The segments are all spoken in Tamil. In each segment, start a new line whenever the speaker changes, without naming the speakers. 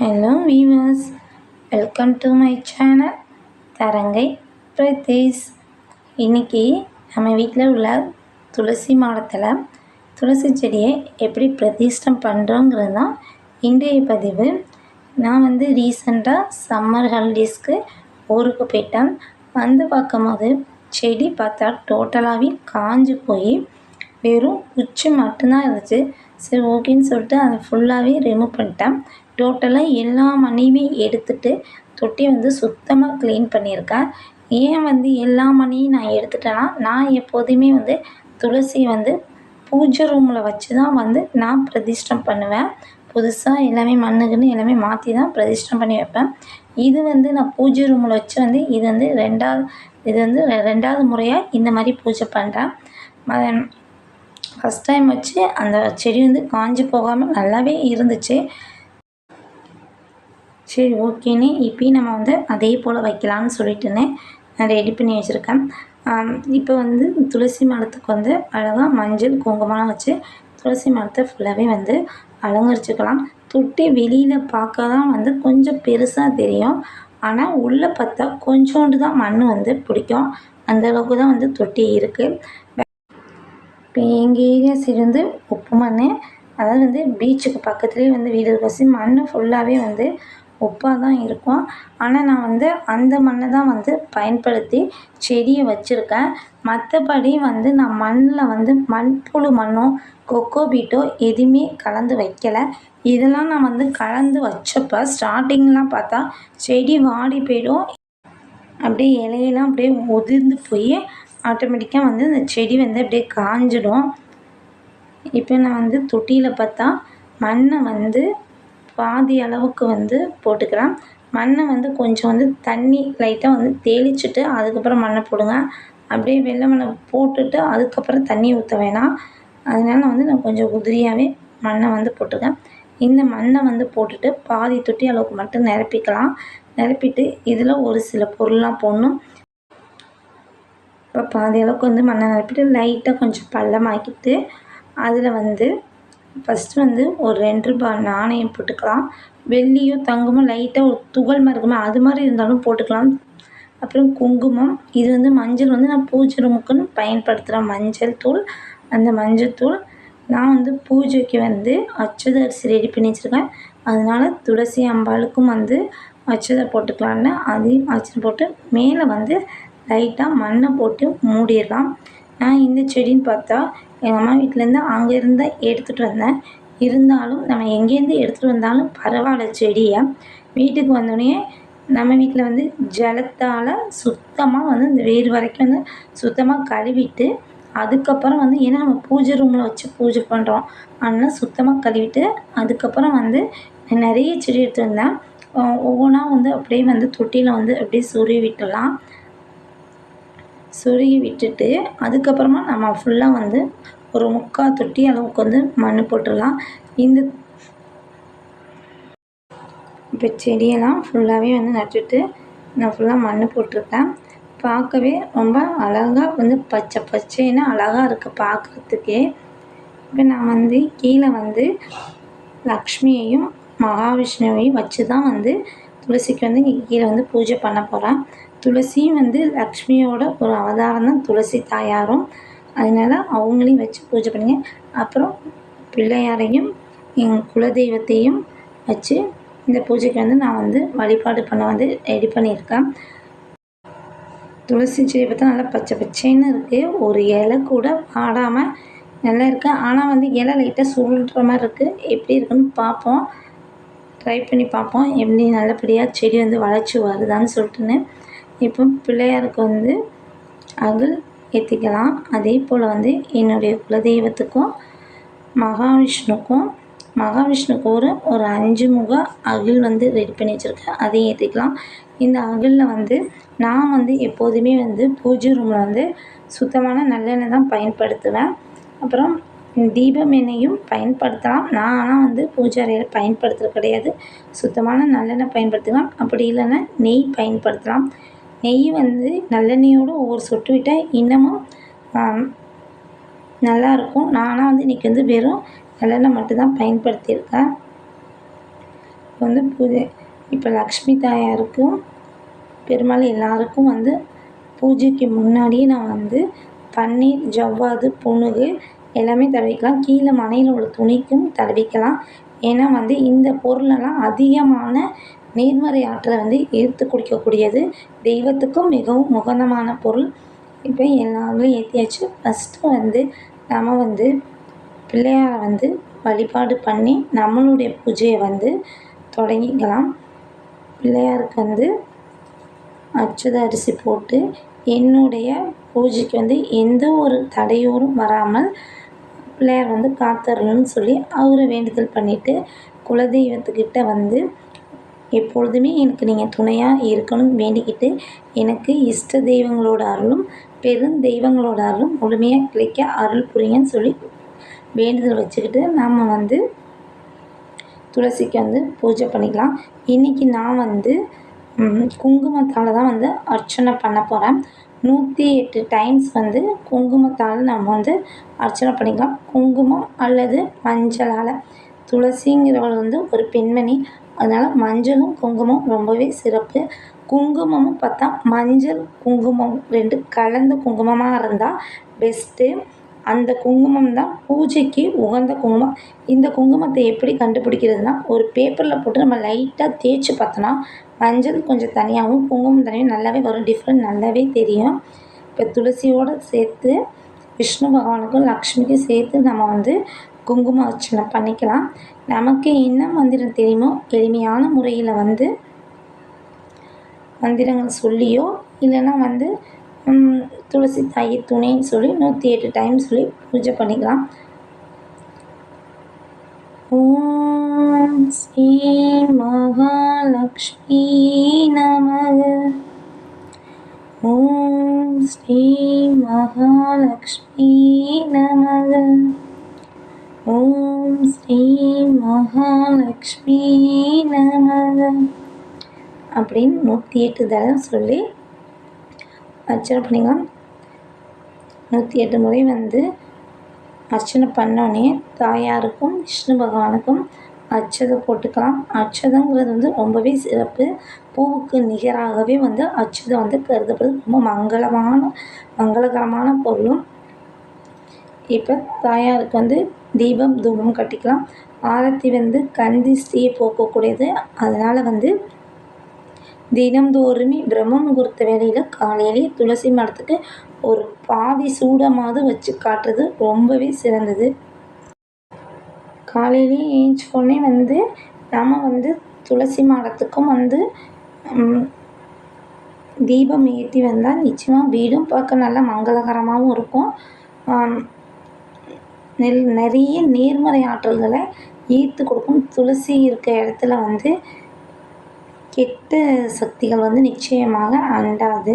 Hello viewers welcome to my channel Tharangai Pradesh இன்றைக்கி நம்ம வீட்டில் உள்ள துளசி மாடத்தில் துளசி செடியை எப்படி பிரதிஷ்டம் பண்ணுறோங்கிறது தான் இன்றைய பதிவு. நான் வந்து ரீசெண்டாக சம்மர் ஹாலிடேஸ்க்கு ஊருக்கு போயிட்டேன். வந்து பார்க்கும்போது செடி பார்த்தா டோட்டலாகவே காஞ்சு போய் வெறும் குச்சி மட்டும்தான் இருந்துச்சு. சரி ஓகேன்னு சொல்லிட்டு அதை ஃபுல்லாகவே ரிமூவ் பண்ணிட்டேன். டோட்டலாக எல்லா மணியுமே எடுத்துட்டு தொட்டி வந்து சுத்தமாக க்ளீன் பண்ணியிருக்கேன். ஏன் வந்து எல்லா மணியும் நான் எடுத்துட்டேன்னா நான் எப்போதுமே வந்து துளசி வந்து பூஜை ரூமில் வச்சு தான் வந்து நான் பிரதிஷ்டம் பண்ணுவேன். புதுசாக எல்லாமே மண்ணுக்குன்னு எல்லாமே மாற்றி தான் பிரதிஷ்டம் பண்ணி வைப்பேன். இது வந்து நான் பூஜை ரூமில் வச்சு வந்து இது வந்து ரெண்டாவது இது வந்து ரெ- ரெண்டாவது முறையாக இந்த மாதிரி பூஜை பண்ணுறேன் ஃபஸ்ட் டைம் வச்சு அந்த செடி வந்து காஞ்சி போகாமல் நல்லாவே இருந்துச்சு. சரி ஓகேன்னு இப்போயும் நம்ம வந்து அதே போல் வைக்கலாம்னு சொல்லிட்டுன்னு நான் ரெடி பண்ணி வச்சுருக்கேன். இப்போ வந்து துளசி மரத்துக்கு வந்து அழகாக மஞ்சள் குங்குமம்லாம் வச்சு துளசி மரத்தை ஃபுல்லாகவே வந்து அலங்கரிச்சுக்கலாம். தொட்டி வெளியில் பார்க்க தான் வந்து கொஞ்சம் பெருசாக தெரியும். ஆனால் உள்ளே பார்த்தா கொஞ்சோண்டு தான் மண் வந்து பிடிக்கும். அந்தளவுக்கு தான் வந்து தொட்டி இருக்குது இப்போ எங்கள் ஏரியா சைடு வந்து உப்பு மண் அதாவது வந்து பீச்சுக்கு பக்கத்துலேயே வந்து வீடு வசி மண் ஃபுல்லாகவே வந்து உப்பாக தான் இருக்கும். ஆனால் நான் வந்து அந்த மண்ணை தான் வந்து பயன்படுத்தி செடியை வச்சுருக்கேன். மற்றபடி வந்து நான் மண்ணில் வந்து மண்புழு மண்ணோ கொக்கோ பீட்டோ எதுவுமே கலந்து வைக்கலை. இதெல்லாம் நான் வந்து கலந்து வச்சப்போ ஸ்டார்டிங்லாம் பார்த்தா செடி வாடி போயிடும். அப்படியே இலையெல்லாம் அப்படியே உதிர்ந்து போய் ஆட்டோமேட்டிக்காக வந்து அந்த செடி வந்து அப்படியே காஞ்சிடும். இப்போ நான் வந்து தொட்டியில் பார்த்தா மண்ணை வந்து பாதி அளவுக்கு வந்து போட்டுக்கிறேன் மண்ணை வந்து கொஞ்சம் வந்து தண்ணி லைட்டாக வந்து தெளிச்சிட்டு அதுக்கப்புறம் மண்ணை போடுங்க. அப்படியே வெள்ளை மண்ணை போட்டுட்டு அதுக்கப்புறம் தண்ணி ஊற்ற வேணாம். அதனால வந்து நான் கொஞ்சம் உதிரியாகவே மண்ணை வந்து போட்டிருக்கேன். இந்த மண்ணை வந்து போட்டுட்டு பாதி தொட்டி அளவுக்கு மட்டும் நிரப்பிக்கலாம். நிரப்பிட்டு இதில் ஒரு சில பொருள்லாம் போடணும். இப்போ பாதி அளவுக்கு வந்து மண்ணை நிரப்பிட்டு லைட்டாக கொஞ்சம் பள்ளமாக்கிட்டு அதில் வந்து ஃபஸ்ட்டு வந்து ஒரு ரெண்டு ரூபா நாணயம் போட்டுக்கலாம். வெள்ளியோ தங்கமோ லைட்டாக ஒரு துகள் மாதிரி இருக்குமே அது மாதிரி இருந்தாலும் போட்டுக்கலாம். அப்புறம் குங்குமம் இது வந்து மஞ்சள் வந்து நான் பூஜை ரூமுக்குன்னு பயன்படுத்துகிறேன் மஞ்சள் தூள். அந்த மஞ்சள் தூள் நான் வந்து பூஜைக்கு வந்து அச்சத அரிசி ரெடி பண்ணி வச்சுருக்கேன். அதனால துளசி அம்பாளுக்கும் வந்து அச்சதை போட்டுக்கலான்னு அதையும் அச்சதை போட்டு மேலே வந்து லைட்டாக மண்ணை போட்டு மூடிடலாம். நான் இந்த செடின்னு பார்த்தா எங்கள் அம்மா வீட்டிலேருந்து அங்கேருந்து எடுத்துகிட்டு வந்தேன். இருந்தாலும் நம்ம எங்கேருந்து எடுத்துகிட்டு வந்தாலும் பரவாயில்ல செடியை. வீட்டுக்கு வந்தோடனே நம்ம வீட்டில் வந்து ஜலத்தால் சுத்தமாக வந்து இந்த வேர் வரைக்கும் வந்து சுத்தமாக கழுவிட்டு அதுக்கப்புறம் வந்து ஏன்னா நம்ம பூஜை ரூமில் வச்சு பூஜை பண்ணுறோம் அதனால் சுத்தமாக கழுவிட்டு அதுக்கப்புறம் வந்து நிறைய செடி எடுத்து வந்தேன். ஒவ்வொன்றா வந்து அப்படியே வந்து தொட்டியில் வந்து அப்படியே சொருவி விட்டுடலாம் சொருகி விட்டுட்டு அதுக்கப்புறமா நம்ம ஃபுல்லாக வந்து ஒரு முக்கால் தொட்டி அளவுக்கு வந்து மண் போட்டுடலாம். இந்த இப்போ செடியெல்லாம் ஃபுல்லாகவே வந்து நட்டுட்டு நான் ஃபுல்லாக மண் போட்டிருக்கேன் பார்க்கவே ரொம்ப அழகாக வந்து பச்சை பச்சைன்னு அழகாக இருக்குது பார்க்குறதுக்கே. இப்போ நான் வந்து கீழே வந்து லக்ஷ்மியையும் மகாவிஷ்ணுவையும் வச்சு தான் வந்து துளசிக்கு வந்து இங்கே கீழே வந்து பூஜை பண்ண போகிறேன் துளசியும் வந்து லக்ஷ்மியோட ஒரு அவதாரம் தான் துளசி தாயாரும். அதனால அவங்களையும் வச்சு பூஜை பண்ணுங்க. அப்புறம் பிள்ளையாரையும் எங்கள் குலதெய்வத்தையும் வச்சு இந்த பூஜைக்கு வந்து நான் வந்து வழிபாடு பண்ண வந்து ரெடி பண்ணியிருக்கேன். துளசி செடி பார்த்தா நல்லா பச்சை பச்சைன்னு இருக்குது ஒரு இலை கூட பாடாமல் நல்லா இருக்குது ஆனால் வந்து இலை லைட்டாக சுருள்ற மாதிரி இருக்குது எப்படி இருக்குன்னு பார்ப்போம். ட்ரை பண்ணி பார்ப்போம். எப்படி நல்லபடியாக செடி வந்து வளர்ச்சி வருதான்னு சொல்லிட்டுன்னு. இப்போ பிள்ளையாருக்கு வந்து அகல் ஏற்றிக்கலாம் அதே போல் வந்து என்னுடைய குலதெய்வத்துக்கும் மகாவிஷ்ணுக்கும் மகாவிஷ்ணுக்கு ஒரு ஒரு அஞ்சு முக அகில் வந்து ரெடி பண்ணி வச்சுருக்கேன். அதையும் ஏற்றிக்கலாம் இந்த அகிலில் வந்து நான் வந்து எப்போதுமே வந்து பூஜை ரூமில் வந்து சுத்தமான நல்லெண்ணெய் தான் பயன்படுத்துவேன். அப்புறம் தீபம் எண்ணெயும் பயன்படுத்தலாம். நான் ஆனால் வந்து பூஜை அறையில் பயன்படுத்துகிறது கிடையாது. சுத்தமான நல்லெண்ணெய் பயன்படுத்துவேன். அப்படி இல்லைன்னா நெய் பயன்படுத்தலாம். நெய் வந்து நல்லெண்ணெயோடு ஒவ்வொரு சொட்டு விட்டால் இன்னமும் நல்லாயிருக்கும். நானாக வந்து இன்றைக்கி வந்து வெறும் நல்லெண்ணெய் மட்டும்தான் பயன்படுத்தியிருக்கேன். இப்போ வந்து பூஜை இப்போ லக்ஷ்மி தாயாருக்கும் பெருமாள் எல்லாருக்கும் வந்து பூஜைக்கு முன்னாடியே நான் வந்து பன்னீர் ஜவ்வாது புனுகு எல்லாமே தடவிக்கலாம். கீழே மனையில் உள்ள துணிக்கும் தடவிக்கலாம். ஏன்னா வந்து இந்த பொருளெல்லாம் அதிகமான நேர்மறை ஆற்றலை வந்து ஈர்த்து குடிக்கக்கூடியது தெய்வத்துக்கும் மிகவும் உகந்தமான பொருள். இப்போ எல்லாமே ஏற்றியாச்சு ஃபஸ்ட்டு வந்து நம்ம வந்து பிள்ளையாரை வந்து வழிபாடு பண்ணி நம்மளுடைய பூஜையை வந்து தொடங்கிக்கலாம். பிள்ளையாருக்கு வந்து அச்சுத அரிசி போட்டு என்னுடைய பூஜைக்கு வந்து எந்த ஒரு தடையூரும் வராமல் பிள்ளையார் வந்து காத்தரணும்னு சொல்லி அவரை வேண்டுதல் பண்ணிவிட்டு குலதெய்வத்துக்கிட்ட வந்து எப்பொழுதுமே எனக்கு நீங்கள் துணையாக இருக்கணும் வேண்டிக்கிட்டு எனக்கு இஷ்ட தெய்வங்களோட அருளும் பெரும் தெய்வங்களோட அருளும் முழுமையாக கிடைக்க அருள் புரியுங்கன்னு சொல்லி வேண்டுதல் வச்சுக்கிட்டு நாம் வந்து துளசிக்கு வந்து பூஜை பண்ணிக்கலாம். இன்றைக்கி நான் வந்து குங்குமத்தால் தான் வந்து அர்ச்சனை பண்ண போகிறேன் நூற்றி எட்டு டைம்ஸ் வந்து குங்குமத்தால் நம்ம வந்து அர்ச்சனை பண்ணிக்கலாம். குங்குமம் அல்லது மஞ்சளால். துளசிங்கிறவள் வந்து ஒரு பெண்மணி. அதனால் மஞ்சளும் குங்குமம் ரொம்பவே சிறப்பு. குங்குமமும் பார்த்தா மஞ்சள் குங்குமம் ரெண்டு கலந்த குங்குமமாக இருந்தால் பெஸ்ட்டு அந்த குங்குமம் தான் பூஜைக்கு உகந்த குங்குமம். இந்த குங்குமத்தை எப்படி கண்டுபிடிக்கிறதுனா ஒரு பேப்பரில் போட்டு நம்ம லைட்டாக தேய்ச்சி பார்த்தோன்னா மஞ்சள் கொஞ்சம் தனியாகவும் குங்குமம் தனியாகவும் நல்லாவே வரும். டிஃப்ரெண்ட் நல்லாவே தெரியும். இப்போ துளசியோடு சேர்த்து விஷ்ணு பகவானுக்கும் லக்ஷ்மிக்கும் சேர்த்து நம்ம வந்து குங்கும அர்ச்சனை பண்ணிக்கலாம். நமக்கு என்ன மந்திரம் தெரியுமோ எளிமையான முறையில் வந்து மந்திரங்கள் சொல்லியோ இல்லைன்னா வந்து துளசி தாயி துணைன்னு சொல்லி நூற்றி எட்டு டைம் சொல்லி பூஜை பண்ணிக்கலாம். ஓம் ஸ்ரீ மகாலக்ஷ்மி நமக. ஓம் ஸ்ரீ மகாலக்ஷ்மி நமக. ஓம் ஸ்ரீ மகாலக்ஷ்மி நமக. அப்படின்னு நூற்றி எட்டு தடவை சொல்லி அர்ச்சனை பண்ணிக்கலாம் நூற்றி எட்டு முறை வந்து அர்ச்சனை பண்ணோடனே தாயாருக்கும் விஷ்ணு பகவானுக்கும் அச்சதம் போட்டுக்கலாம். அச்சதங்கிறது வந்து ரொம்பவே சிறப்பு. பூவுக்கு நிகராகவே வந்து அச்சதை வந்து கருதப்படுது. ரொம்ப மங்களமான மங்களகரமான பொருளும். இப்போ தாயாருக்கு வந்து தீபம் தூபம் கட்டிக்கலாம். ஆரத்தி வந்து கந்திஷ்டியை போக்கக்கூடியது. அதனால் வந்து தினம்தோறுமே பிரம்ம முகூர்த்த வேலையில் காலையிலேயே துளசி மரத்துக்கு ஒரு பாதி சூடமாவது வச்சு காட்டுறது ரொம்பவே சிறந்தது. காலையிலேயே ஏஞ்சிக்கொன்னே வந்து நம்ம வந்து துளசி மாடத்துக்கும் வந்து தீபம் ஏற்றி வந்தால் நிச்சயமாக வீடும் பார்க்க நல்லா மங்களகரமாகவும் இருக்கும். நெல் நிறைய நேர்மறை ஆற்றல்களை ஈர்த்து கொடுக்கும் துளசி இருக்க இடத்துல வந்து கெட்ட சக்திகள் வந்து நிச்சயமாக அண்டாது.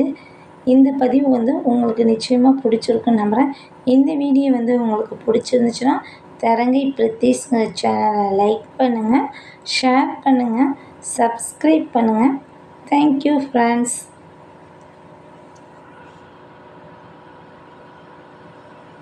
இந்த பதிவு வந்து உங்களுக்கு நிச்சயமாக பிடிச்சிருக்குன்னு நம்புகிறேன் இந்த வீடியோ வந்து உங்களுக்கு பிடிச்சிருந்துச்சுன்னா தரங்கை பிரதீஷ் சேனலை லைக் பண்ணுங்கள் ஷேர் பண்ணுங்கள் சப்ஸ்கிரைப் பண்ணுங்கள் தேங்க்யூ ஃப்ரெண்ட்ஸ்